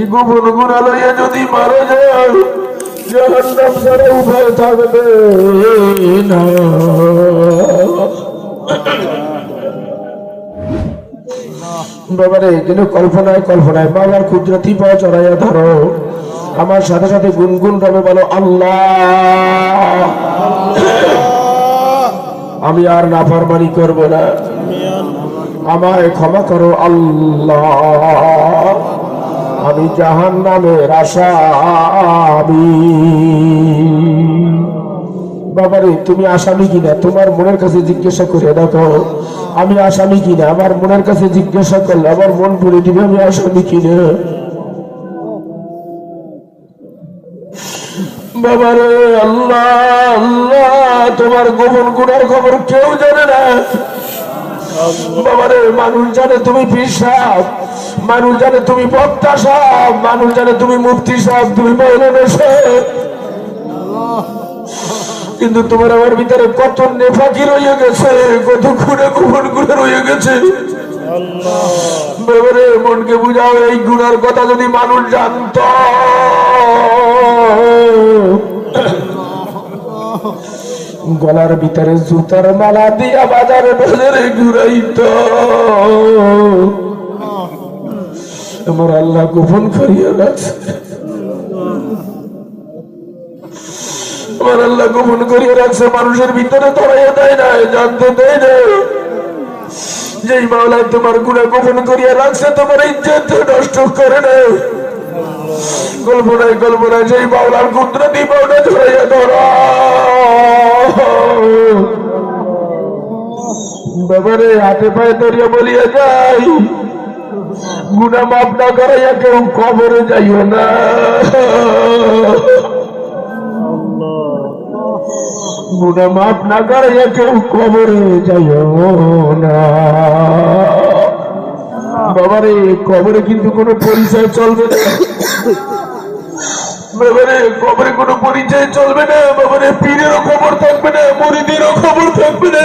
এই গোপন গুণা যদি থাকবে না। বাবারে কিন্তু কল্পনায় কল্পনায় বাবার কুদরতি পা চড়াইয়া ধরো। আমার সাথে সাথে গুনগুন রবে বলো আল্লাহ। আমি আর নাফরমানি করব না। আমায় ক্ষমা করো, আল্লাহ। আমি জাহান নামের আসামি বাবারে, তুমি আসামি কিনা? তোমার মনের কাছে জিজ্ঞাসা করে দেখো। আমি আসামি কিনা? আমার মনের কাছে জিজ্ঞাসা করলে আমার মন বলে দিবে, আমি আসামি কিনা? বাবারে, আল্লাহ আল্লাহ, তোমার গোপন গুণার খবর কেউ জানে না। বাবারে, মানুষ জানে তুমি পিসাব, মানুষ জানে তুমি বক্তা সাহেব মানুষ জানে তুমি মুফতি সাহেব তুমি মহিলা কিন্তু তোমার আমার ভিতরে কত নেফাকি রয়ে গেছে, কত খুঁড়ে গোপন গুণে রয়ে গেছে। বাবারে, মনকে বুঝাও, এই গুণার কথা যদি মানুষ জানত। গলার ভিতরে জুতার মালা দিয়া বাজারে বাজারে ঘুরাইত। আমার আল্লাহ গোপন করিয়া রাখছে আমার আল্লাহ গোপন করিয়া রাখছে, মানুষের ভিতরে দেয় না জানতে দেয় না যেই মাওলা তোমার গুণা গোপন করিয়া রাখছে, তোমার ইজ্জত নষ্ট করে না কল্পনায় কল্পনায় সেই বাউলার কুদরতি বাউলা ধরাইয়া ধরা। বাবারে হাতে পায়ে ধরিয়া বলিয়া যাই। গুনা মাপ না করাইয়া কেউ কবরে যাইও না। গুণা মাপ না করাইয়া কেউ কবরে যাইও না। বাবারে কবরে কিন্তু কোনো পরিচয় চলবে না। বাবারে কবরে কোনো পরিচয় চলবে না। বাবারে, পীরেরও খবর থাকবে না, মরিদেরও খবর থাকবে না।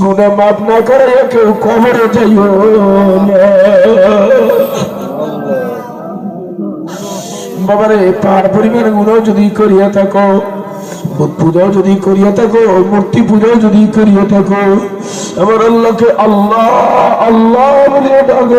গুণা মাপ না করে কেউ কবরে যাইও বাবারে পার পরিমাণ গুণ যদি করিয়া থাকো পূজাও যদি করিয়া থাকো, মূর্তি পূজাও যদি করিয়া থাকো, আমার আল্লাহকে আল্লাহ আল্লাহ বলে ডাকো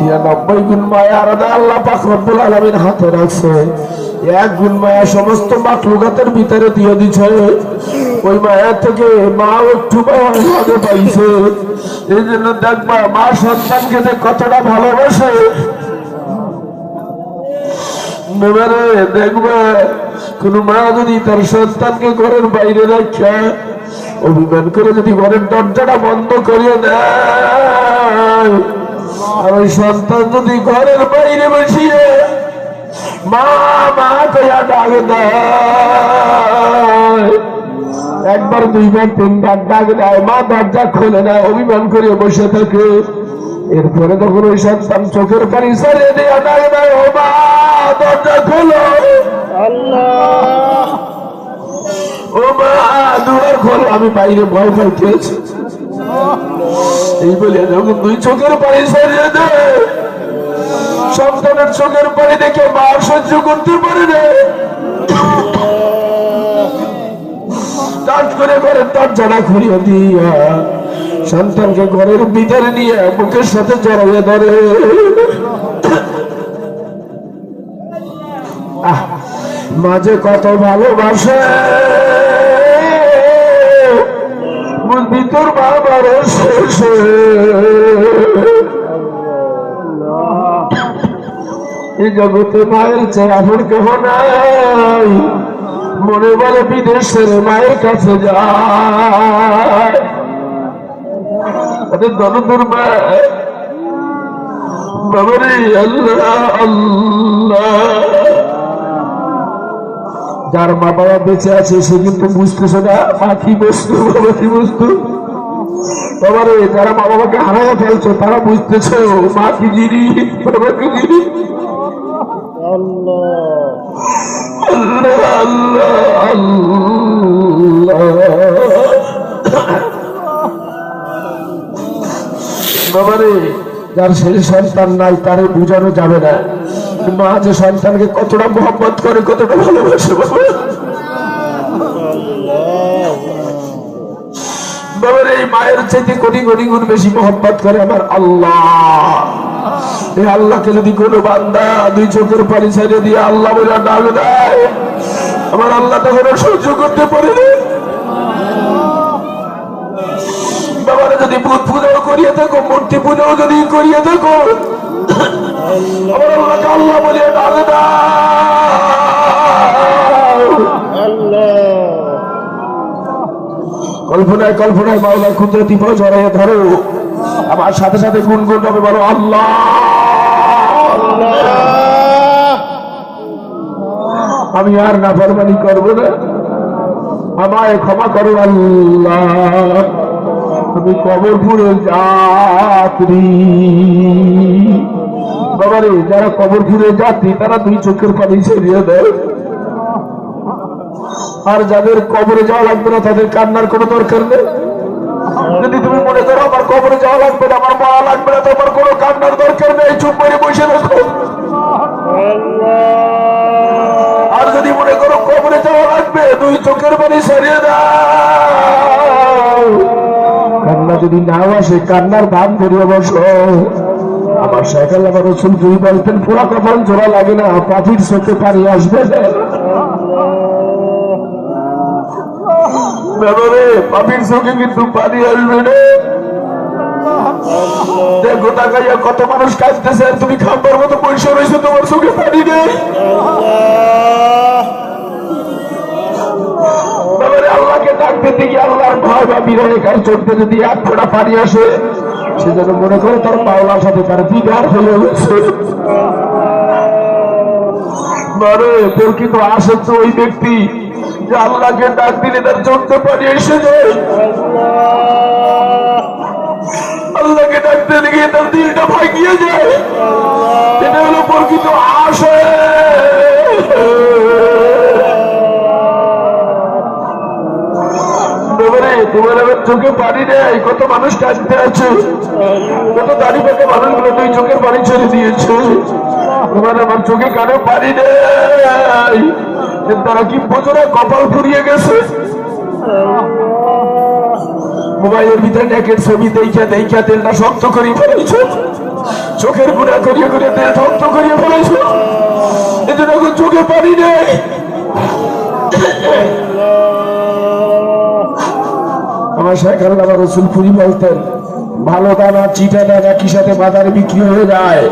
নিরানব্বই গুণ মায়া আলাদা আল্লাহ পাক রব্বুল হাতে রাখছে। এক গুণ মায়া সমস্ত ভিতরে দিয়ে দিছে ওই মায়া থেকে মা একটু পাইছে। এই জন্য দেখবা মা সন্তানকে যে কতটা ভালোবাসে। কোন মা যদি তার সন্তানকে ঘরের বাইরে রাখা, অভিমান করে যদি ঘরের দরজাটা বন্ধ করিয়ে দেয়। আর ওই সন্তান যদি ঘরের বাইরে বসিয়ে মা মা কয়া ডাক একবার দুইবার তিনবার ডাক দেয়। মা দরজা খোলে না অভিমান করে বসে থাকে। এরপরে তখন ওই সন্তান চোখের পানি সারিয়ে দেয়া ডাক দেয় ও মা দরজা খোলো। ও মা দুয়ার খোলো আমি বাইরে ভয় পাইতেছি এই বলে যখন দুই চোখের পানি সরিয়ে দেয় সন্তানের চোখের পানি দেখে মা সহ্য করতে পারে সন্তানকে ঘরের ভিতরে নিয়ে বুকের সাথে জড়াইয়ে ধরে। মাঝে কত ভালোবাসে। বুঝবি তোর বাবার শেষে এই জগতে মায়ের চেয়ে আপন কেহ নাই। মনে বলে বিদেশের মায়ের কাছে যায়। দনদুর মা। বাবারে আল্লাহ আল্লাহ। যার মা বাবা বেঁচে আছে, সে কিন্তু বুঝতেছে না কি বস্তু কি বস্তু। বাবারে যারা মা বাবাকে হারাইয়া ফেলছো, তারা বুঝতেছে মা কি জিনিস, বাবা কি বাবারে যার ছেলে সন্তান নাই, তারে বুঝানো যাবে না। মা যে সন্তানকে কতটা মোহাম্মত করে, কতটা ভালোবাসে বাবার এই মায়ের চাইতে কোটি কোটি গুণ বেশি মোহাম্মত করে আমার আল্লাহ। এই আল্লাহকে যদি কোনো বান্দা দুই চোখের পানি দিয়ে আল্লাহ বলে দেয়, আমার আল্লাহ তখন সহ্য করতে পারে না। বাবারা যদি ভূত পূজাও করিয়ে থাকো, মূর্তি পূজাও যদি করিয়ে থাকো কল্পনায় কল্পনায় মাওলা কুদরতি পাও জড়াইয়ে ধরো। আমার সাথে সাথে গুনগুন হবে, বলো আল্লাহ। আমি আর না ফরমানি করব না। আমায় ক্ষমা করো আল্লাহ। আমি কবরপুরে যাত্রী। বাবারে, যারা কবরপুরে যাত্রী, তারা দুই চোখের পানি ছেড়িয়ে দেয়। আর যাদের কবরে যাওয়া লাগবে না, তাদের কান্নার কোনো দরকার নেই। যদি তুমি মনে করো, আমার কবরে যাওয়া লাগবে না, আমার মরা লাগবে না তোমার কোনো কান্নার দরকার নেই। চুপ করে বসে রাখো আর যদি মনে করো, কবরে যাওয়া লাগবে, দুই চোখের পানি সরিয়ে দাও। কান্না যদি নাও আসে, কান্নার দাম ধরিয়ে বসো। আমার সাইকেল আমার রসুল দুই বলতেন পুরা কখন জোড়া লাগে না, পাখির চোখে পানি আসবে। পাপির চোখে কিন্তু পানি আসবে দেখো কত মানুষ কাঁদতেছে তুমি খাবার মতো পয়সা রয়েছে, তোমার চোখে পানি নেই। আল্লাহকে ডাক দিতে গিয়ে আল্লাহর ভয় বা বিরহে কার চোখতে যদি এক ফোঁটা পানি আসে সে মনে করে তার পাওলার সাথে তার বিদার হয়ে গেছে মানে প্রকৃত আসে তো ওই ব্যক্তি যে আল্লাহকে ডাক দিলে তার চোখতে পানি এসে যায়। আল্লাহকে ডাকতে গিয়ে তার দিলটা ভাগিয়ে যায়। এটা হলো প্রকৃত আসে চোখে কত মানুষ আছে। মানুষগুলো তুই চোখের পানি ছেড়ে দিয়েছে। আমার চোখে কারও পানি নেই। তারা কি বোঝরা কপাল ফুরিয়ে গেছে? মোবাইলের ভিতরে নেকের ছবি দেখা দেখা তেলটা শক্ত করিয়ে ফেলেছ। চোখের গুণা করিয়ে করিয়ে তেল শক্ত করিয়ে ফেলেছ। এখন চোখে পানি নেই। আমার শেখার আমার রসুল পুরি বলতেন, ভালো দানা, চিটা দানা কি সাথে বাজারে বিক্রি হয়ে যায়?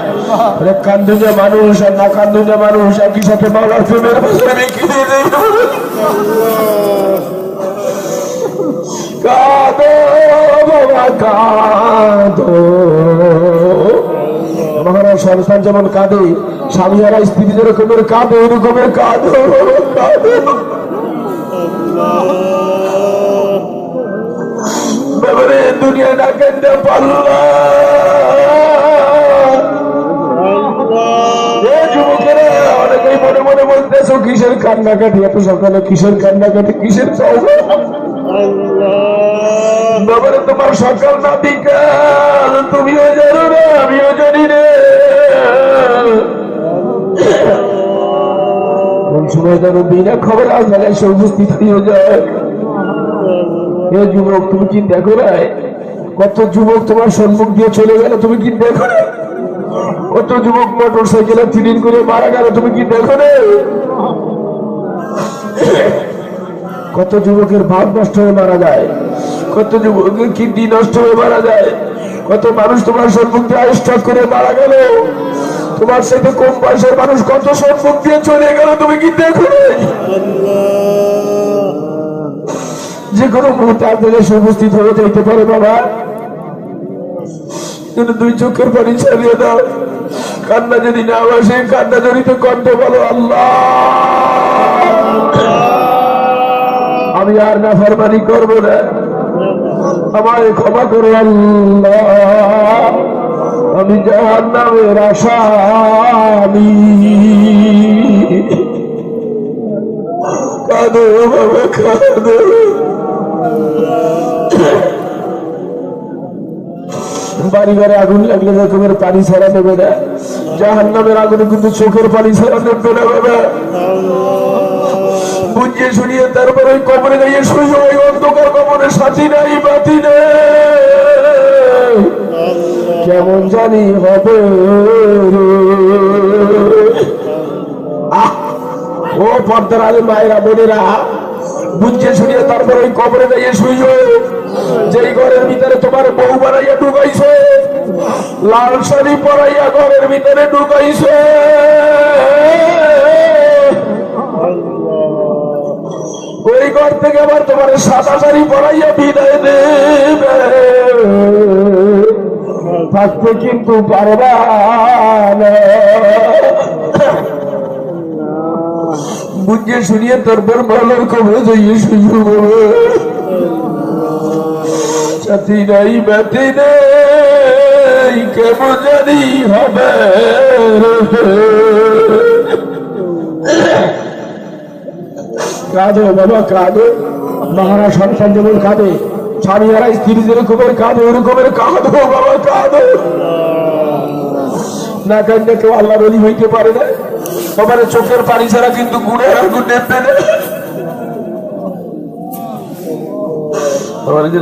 কান্দুজা মানুষ আর না কান্দুজা মানুষ একই সাথে মাওলার প্রেমের কাঁদো, বাবা, কাঁদো। মহারাজ সন্তান যেমন কাঁদে স্বামী আর স্ত্রী যেরকমের কাঁদে এরকমের কাঁদো কাঁদো। ব্যাপারে দুনিয়া না কেন্দ্রে অনেকেই মনে মনে বলতেছো, কিসের কান্নাকাটি? এত সকালে কিসের কান্নাকাটি? কিসের ব্যাপারে তোমার সকাল না বিকাল? তুমিও জানো না, আমিও জানি না। কোন সময় যেন বিনা খবর আজকাল এসে উপস্থিত হয়ে যায়। এ যুবক, তুমি কি দেখো না কত যুবক তোমার সম্মুখ দিয়ে চলে গেল, তুমি কি দেখো না কত যুবক মোটর সাইকেলে তিন করে মারা গেল, তুমি কি দেখো না কত যুবকের ভাব নষ্ট হয়ে মারা যায়, কত যুবকের কিডনি নষ্ট হয়ে মারা যায়, কত মানুষ তোমার সম্মুখ দিয়ে স্টক করে মারা গেল। তোমার সাথে কম বয়সের মানুষ কত সম্মুখ দিয়ে চলে গেল, তুমি কি দেখো? যে কোনো মুহূর্তে আপনাদের এসে উপস্থিত হয়ে যাইতে পারে বাবা। দুই চোখের পানি ছাড়িয়ে দাও। কান্না যদি না আসে কান্না জড়িত কণ্ঠে বলো, আল্লাহ! আমি আর না ফরমানি করব না। আমায় ক্ষমা করো, আল্লাহ! আমি জাহান নামের আসামি কাঁদো বাবা, কাঁদো। বাড়ি আগুন লাগলে পানি ছাড়া না। জাহান নামের আগুনে কিন্তু চোখের পানি ছাড়া না, বাবা। বুঝিয়ে শুনিয়ে তারপরে ওই কবরে গিয়ে শুয়ে ওই অন্ধকার কবরে নাই, বাতি নেই। কেমন জানি হবে! ও পর্দার আলে মায়েরা বোনেরা বুঝছে শুনিয়ে তারপরে ওই কবরে গিয়ে শুয়ে। যেই ঘরের ভিতরে তোমার বউ বানাইয়া ঢুকাইছে, লাল শাড়ি পরাইয়া ঘরের ভিতরে ঢুকাইছে। ওই ঘর থেকে আবার তোমার সাদা শাড়ি পরাইয়া বিদায় দেবে। থাকতে কিন্তু পারবা বুঝিয়ে শুনিয়ে তারপর ভালোর খবর যাইয়ে সুযোগ সাথী নাই ব্যথি নেই কেমন জানি হবে কাঁদো বাবা, কাঁদো। মহারা সন্তান যেমন কাঁদে স্বামীরা স্ত্রী যেরকমের কাঁদে, ওরকমের কাঁদো বাবা, কাঁদো। না কান্দে কেউ আল্লাহ বলি হইতে পারে না। তোমার চোখের পানি ছাড়া কিন্তু গুণের আগুন নেবে না।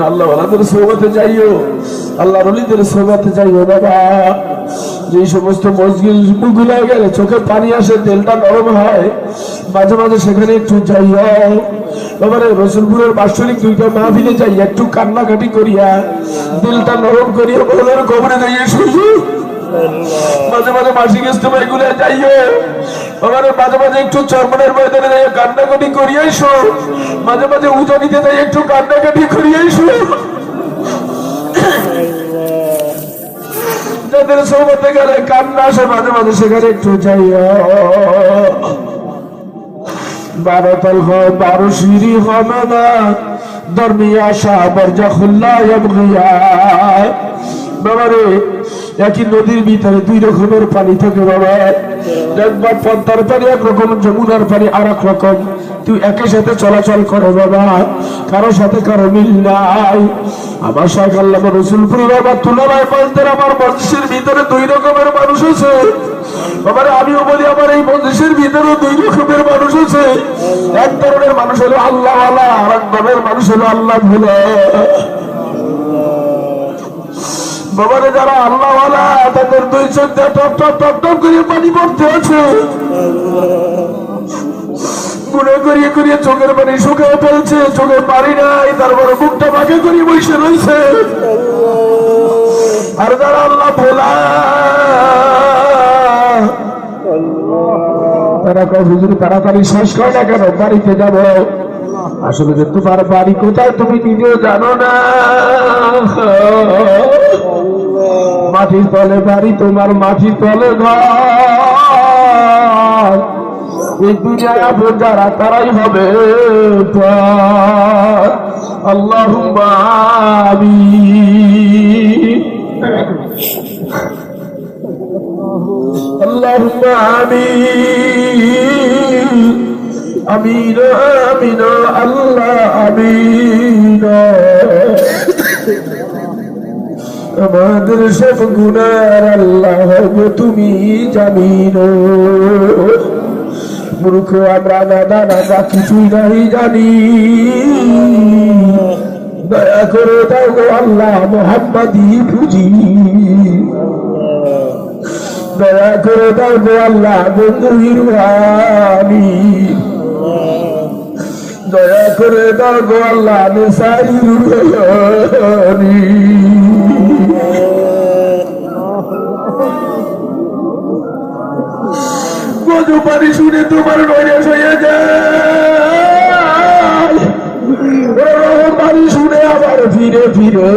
আল্লাহ আল্লাহ বাবা। যে সমস্ত মসজিদগুলা চোখে পানি আসে, তেলটা নরম হয়, মাঝে মাঝে সেখানে একটু যাইও এবারে রসুলপুরের বাৎসরিক দুইটা মাহফিলে যাই, একটু কান্নাকাটি করিয়া দিলটা নরম করিয়া বলে কবরে যাইয়া শুধু মাঝে মাঝে মাসিক ইস্তেমা এগুলো যাইও। আমার মাঝে মাঝে একটু চরমনের ময়দানে যাই কান্নাকাটি করিয়াইছো মাঝে মাঝে উজানিতে যাই একটু কান্নাকাটি করিয়াইছো যাদের সৌমতে গেলে কান্না আসে মাঝে মাঝে সেখানে একটু যাইও বারো তল হয় বারো সিঁড়ি হবে না। দরমিয়া শাহ বরজা খুল্লা বাবারে একই নদীর ভিতরে দুই রকমের পানি থাকে বাবা। একবার পদ্মার পানি, একরকম যমুনার পানি আর এক রকম তুই একই সাথে চলাচল করো বাবা। কারও সাথে কারও মিল নাই। আমার শাহ আল্লাহ রসুলপুর বাবা তুলনায় বলতেন আমার মঞ্চের ভিতরে দুই রকমের মানুষ আছে। বাবার, আমিও বলি আমার এই মঞ্চের ভিতরে দুই রকমের মানুষ আছে। এক ধরনের মানুষ হলো আল্লাহ আর এক ধরনের মানুষ হলো আল্লাহ ভুলে বাবারে যারা আল্লাহ তাদের দুই চোখ টপ টপ টপ টপ করে পানি পড়তে আছে করিয়ে করিয়ে চোখের পানি শুকিয়ে ফেলছে, চোখে পানি নাই, তারপরে মুখটা বাঁকে করিয়ে বসে রয়েছে আর যারা আল্লাহ ভোলা, তারা হুজুর, তাড়াতাড়ি শেষ করে না কেন? বাড়িতে যাব। আসলে যে তোমার বাড়ি কোথায় তুমি নিজেও জানো না। মাটির তলে বাড়ি তোমার মাটির তলে ঘর এই দুনিয়ায় আপন যারা তারাই হবে আল্লাহ اللهم آمين আমিন আমিন আল্লাহ আমিন আমাদের সব গুনার আল্লাহ তুমি জামিন। মূর্খ, আমরা দাদা দাদা কিছুই নাই জানি। দয়া করে দাও আল্লাহ মোহাম্মদী পুজি। দয়া করে দাও গো আল্লাহ বন্ধু হিরুয়ানি দয়া করে দাও গো আল্লাহ নেসারি রুহানি পানি শুনে তোমার নৈরাশ হয়ে যায়। শুনে আবার ফিরে ফিরে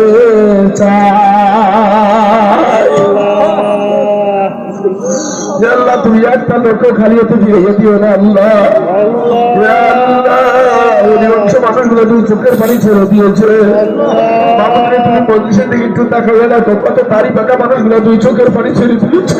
আল্লাহ, তুমি একটা লোক খালি হতে ফিরে দিও না, আল্লাহ। মানুষগুলো তুমি চোখের পানি ছেড়ে দিয়েছে। বাবারে তুমি পজিশন থেকে একটু না তো কত তারি পাকা মানুষগুলো দুই চোখের পানি ছেড়ে দিয়েছে।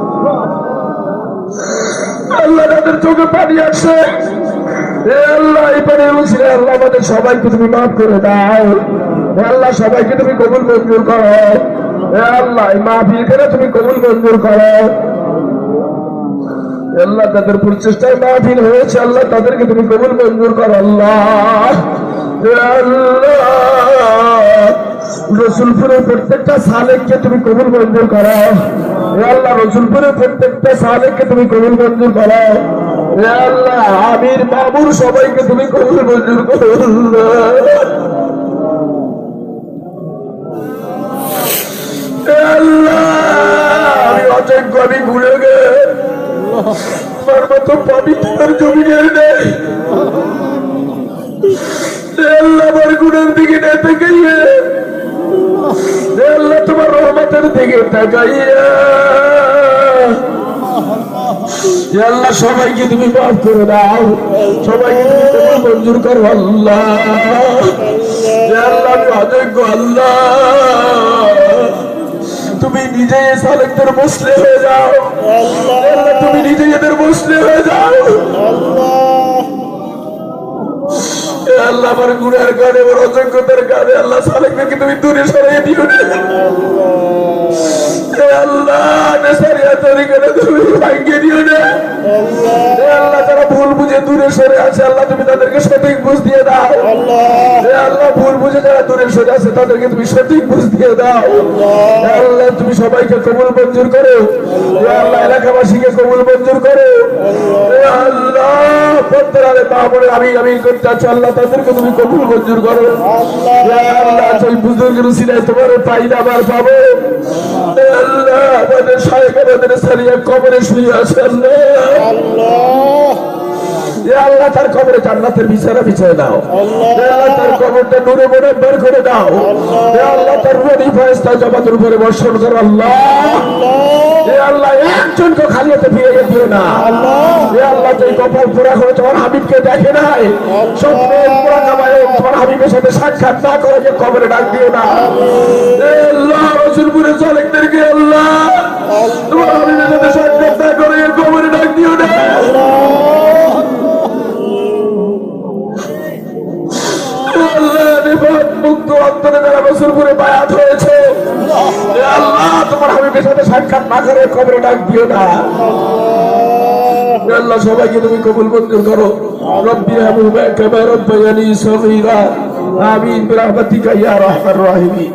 আল্লাহ তাদের চোখে পানি আসে হে আল্লাহ, এই পানি উঠছে আল্লাহ আমাদের সবাইকে তুমি মাফ করে দাও। আল্লাহ সবাইকে তুমি কবুল মঞ্জুর করো। আল্লাহ মাহফিল করে তুমি কবুল মঞ্জুর করো। আল্লাহ তাদের প্রচেষ্টায় মাহফিল হয়েছে। আল্লাহ তাদেরকে তুমি কবুল মঞ্জুর করো। আল্লাহ আল্লাহ। রসুলপুরের প্রত্যেকটা সালেককে তুমি কবুল মঞ্জুর করো হে আল্লাহ, রসুলপুরের প্রত্যেকটা সালেককে তুমি কবুল মঞ্জুর করো হে আল্লাহ, আমির বাবুর সবাইকে তুমি কবুল মঞ্জুর করো আমি অযোগ্য, আমি ভুলে গে। আমার মতো পবিত্র জমিনের নেই। তোমার দিকে সবাইকে তুমি মাফ করে দাও। সবাইকে তুমি মঞ্জুর করো, আল্লাহ। আল্লাহ তুমি নিজে সালেকদের মুসলে হয়ে যাও। তুমি নিজে এদের মুসলে হয়ে যাও। আল্লাহ আমার গুণের কারণে আমার অযোগ্যতার কারণে আল্লাহ সালেকদেরকে তুমি দূরে সরিয়ে দিও না সরে আছে, আল্লাহ তুমি তাদেরকে সঠিক বুঝ দিয়ে দাও। আল্লাহ, ভুল বুঝে যারা দূরে সরে আছে, তাদেরকে তুমি সঠিক বুঝ দিয়ে দাও। আল্লাহ, তুমি সবাইকে কবুল মঞ্জুর করো। আল্লাহ, এলাকাবাসীকে কবুল মঞ্জুর করো। পত্রালে তারপরে আমি আমি করতে আছি আল্লাহ তাদেরকে তুমি কবুল মঞ্জুর করো আল্লাহ। সেই বুজুর্গের সিনায় তোমার পাইনা আবার পাবো আল্লাহ আমাদের সাহেব আমাদের সারিয়া কবরে শুয়ে আছে আল্লাহ। এ আল্লাহ তার কবরে জান্নাতের বিছানা বিছিয়ে দাও। এ আল্লাহ তার কবরটা নূরে মনে বের করে দাও। এ আল্লাহ তার রনি ফেরেশতা জমাতের উপরে বর্ষণ করো আল্লাহ। এ আল্লাহ একজনকে খালি হাতে ফিরে দিও না। এ আল্লাহ যে কপাল পুরা করে তোমার হাবিবকে দেখে নাই স্বপ্নে পুরা কামায় তোমার হাবিবের সাথে সাক্ষাৎ না করে যে কবরে ডাক দিও না। এ আল্লাহ রসুলপুরে চালকদেরকে আল্লাহ। তোমার হাবিবের সাথে আল্লাহ, তোমার হাবিবের সাথে সাক্ষাৎ না করে কবরে ডাক দিও না। আল্লাহ সবাইকে তুমি কবুল মঞ্জুর করো। রব্বি আমিন, বিরাহমাতিকা ইয়া রাহিমিন।